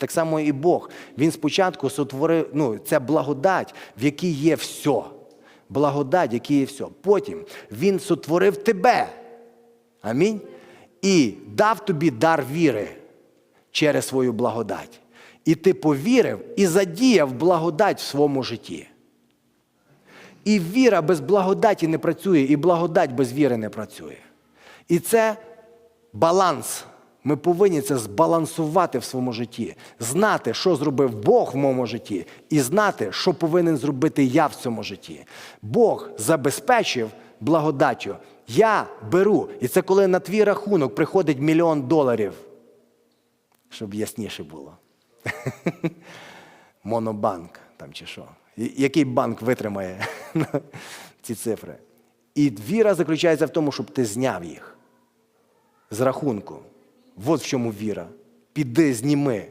так само і Бог. Він спочатку сотворив, ну, це благодать, в якій є все. Благодать, в якій є все. Потім Він сотворив тебе. Амінь. І дав тобі дар віри через свою благодать. І ти повірив і задіяв благодать в своєму житті. І віра без благодаті не працює, і благодать без віри не працює. І це баланс. Ми повинні це збалансувати в своєму житті, знати, що зробив Бог в моєму житті, і знати, що повинен зробити я в цьому житті. Бог забезпечив благодаттю. Я беру. І це коли на твій рахунок приходить мільйон доларів. Щоб ясніше було. Монобанк там чи що. Який банк витримає ці цифри? І віра заключається в тому, щоб ти зняв їх з рахунку. От в чому віра. Піди, зніми.